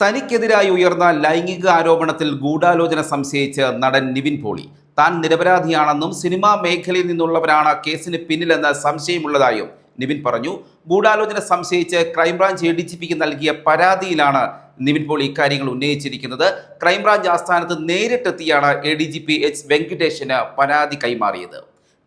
തനിക്കെതിരായി ഉയർന്ന ലൈംഗിക ആരോപണത്തിൽ ഗൂഢാലോചന സംശയിച്ച് നടൻ നിവിൻ പോളി. താൻ നിരപരാധിയാണെന്നും സിനിമാ മേഖലയിൽ നിന്നുള്ളവരാണ് കേസിന് പിന്നിലെന്ന് സംശയമുള്ളതായും നിവിൻ പറഞ്ഞു. ഗൂഢാലോചന സംശയിച്ച് crime branch A D G പിക്ക് നൽകിയ പരാതിയിലാണ് നിവിൻ പോളി ഇക്കാര്യങ്ങൾ ഉന്നയിച്ചിരിക്കുന്നത്. ക്രൈംബ്രാഞ്ച് ആസ്ഥാനത്ത് നേരിട്ടെത്തിയാണ് A D G P H വെങ്കടേഷിന് പരാതി കൈമാറിയത്.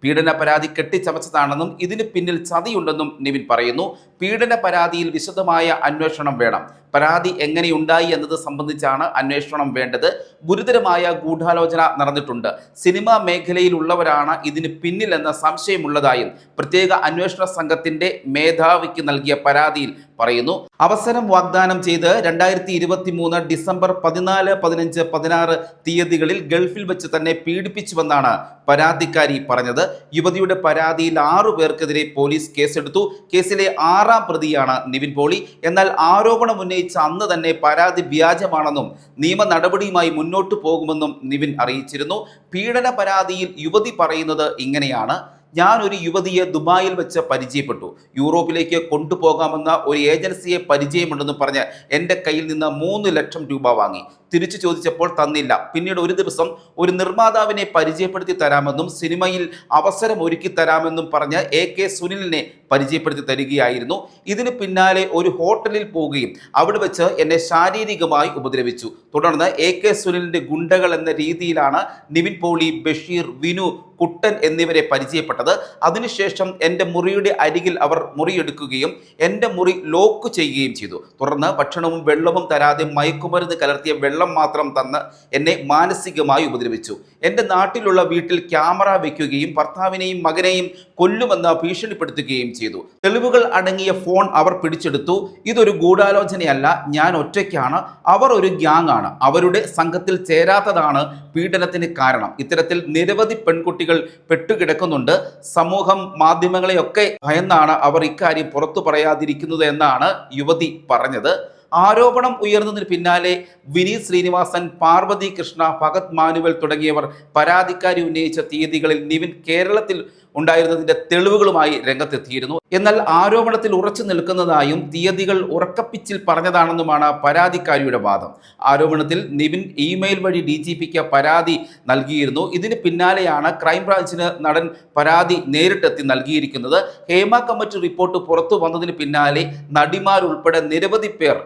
പീഡന പരാതി കെട്ടിച്ചമച്ചതാണെന്നും ഇതിന് പിന്നിൽ ചതിയുണ്ടെന്നും നിവിൻ പറയുന്നു. പീഡന പരാതിയിൽ വിശദമായ അന്വേഷണം വേണം. പരാതി എങ്ങനെയുണ്ടായി എന്നത് സംബന്ധിച്ചാണ് അന്വേഷണം വേണ്ടത്. ഗുരുതരമായ ഗൂഢാലോചന നടന്നിട്ടുണ്ട്. സിനിമാ മേഖലയിലുള്ളവരാണ് ഇതിന് പിന്നിലെന്ന സംശയമുള്ളതായും പ്രത്യേക അന്വേഷണ സംഘത്തിന്റെ മേധാവിക്ക് നൽകിയ പരാതിയിൽ പറയുന്നു. അവസരം വാഗ്ദാനം ചെയ്ത് രണ്ടായിരത്തി ഇരുപത്തി മൂന്ന് ഡിസംബർ പതിനാല് പതിനഞ്ച് പതിനാറ് തീയതികളിൽ ഗൾഫിൽ വെച്ച് തന്നെ പീഡിപ്പിച്ചുവെന്നാണ് പരാതിക്കാരി പറഞ്ഞത്. യുവതിയുടെ പരാതിയിൽ ആറു പേർക്കെതിരെ പോലീസ് കേസെടുത്തു. കേസിലെ ആറാം പ്രതിയാണ് നിവിൻ പോളി. എന്നാൽ ആരോപണം ഉന്നയിച്ച അന്ന് തന്നെ പരാതി വ്യാജമാണെന്നും നിയമ നടപടിയുമായി മുന്നോട്ടു പോകുമെന്നും നിവിൻ അറിയിച്ചിരുന്നു. പീഡന പരാതിയിൽ യുവതി പറയുന്നത് ഇങ്ങനെയാണ്. ഞാൻ ഒരു യുവതിയെ ദുബായിൽ വെച്ച് പരിചയപ്പെട്ടു. യൂറോപ്പിലേക്ക് കൊണ്ടുപോകാമെന്ന ഒരു ഏജൻസിയെ പരിചയമുണ്ടെന്ന് പറഞ്ഞ് എന്റെ കയ്യിൽ നിന്ന് മൂന്ന് ലക്ഷം രൂപ വാങ്ങി. തിരിച്ചു ചോദിച്ചപ്പോൾ തന്നില്ല. പിന്നീട് ഒരു ദിവസം ഒരു നിർമ്മാതാവിനെ പരിചയപ്പെടുത്തി തരാമെന്നും സിനിമയിൽ അവസരം ഒരുക്കി തരാമെന്നും പറഞ്ഞ് എ കെ സുനിലിനെ പരിചയപ്പെടുത്തി തരികയായിരുന്നു. ഇതിന് പിന്നാലെ ഒരു ഹോട്ടലിൽ പോവുകയും അവിടെ വെച്ച് എന്നെ ശാരീരികമായി ഉപദ്രവിച്ചു. തുടർന്ന് എ കെ സുനിലിന്റെ ഗുണ്ടകൾ എന്ന രീതിയിലാണ് നിവിൻ പോളി ബഷീർ വിനു കുട്ടൻ എന്നിവരെ പരിചയപ്പെട്ടത്. അതിനുശേഷം എന്റെ മുറിയുടെ അരികിൽ അവർ മുറിയെടുക്കുകയും എന്റെ മുറി ലോക്ക് ചെയ്യുകയും ചെയ്തു. തുടർന്ന് ഭക്ഷണവും വെള്ളവും തരാതെ മയക്കുമരുന്ന് കലർത്തിയ വെള്ളം മാത്രം തന്ന് എന്നെ മാനസികമായി ഉപദ്രവിച്ചു. എന്റെ നാട്ടിലുള്ള വീട്ടിൽ ക്യാമറ വയ്ക്കുകയും ഭർത്താവിനെയും മകനെയും കൊല്ലുമെന്ന് ഭീഷണിപ്പെടുത്തുകയും ചെയ്തു. തെളിവുകൾ അടങ്ങിയ ഫോൺ അവർ പിടിച്ചെടുത്തു. ഇതൊരു ഗൂഢാലോചനയല്ല ഞാൻ ഒറ്റയ്ക്കാണ്. അവർ ഒരു ഗ്യാങ് ആണ്. അവരുടെ സംഘത്തിൽ ചേരാത്തതാണ് പീഡനത്തിന് കാരണം. ഇത്തരത്തിൽ നിരവധി പെൺകുട്ടികൾ പെട്ടുകിടക്കുന്നുണ്ട്. സമൂഹം മാധ്യമങ്ങളെയൊക്കെ ഭയന്നാണ് അവർ ഇക്കാര്യം പുറത്തു പറയാതിരിക്കുന്നത് എന്നാണ് യുവതി പറഞ്ഞത്. ആരോപണം ഉയർന്നതിന് പിന്നാലെ വിനീത് ശ്രീനിവാസൻ പാർവതി കൃഷ്ണ ഭഗത് മാനുവൽ തുടങ്ങിയവർ പരാതിക്കാരി ഉന്നയിച്ച തീയതികളിൽ നിവിൻ കേരളത്തിൽ ഉണ്ടായിരുന്നതിന്റെ തെളിവുകളുമായി രംഗത്തെത്തിയിരുന്നു. എന്നാൽ ആരോപണത്തിൽ ഉറച്ചു നിൽക്കുന്നതായും തീയതികൾ ഉറക്കപ്പിച്ചിൽ പറഞ്ഞതാണെന്നുമാണ് പരാതിക്കാരിയുടെ വാദം. ആരോപണത്തിൽ നിവിൻ ഇമെയിൽ വഴി ഡി ജി പിക്ക് പരാതി നൽകിയിരുന്നു. ഇതിന് പിന്നാലെയാണ് ക്രൈംബ്രാഞ്ചിന് നടൻ പരാതി നേരിട്ടെത്തി നൽകിയിരിക്കുന്നത്. ഹേമ കമ്മിറ്റി റിപ്പോർട്ട് പുറത്തു വന്നതിന് പിന്നാലെ നടിമാരുൾപ്പെടെ നിരവധി പേർ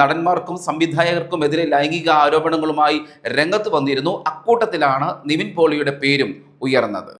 നടന്മാർക്കും സംവിധായകർക്കും എതിരെ ലൈംഗിക ആരോപണങ്ങളുമായി രംഗത്ത് വന്നിരുന്നു. അക്കൂട്ടത്തിലാണ് നിവിൻ പോളിയുടെ പേരും ഉയർന്നത്.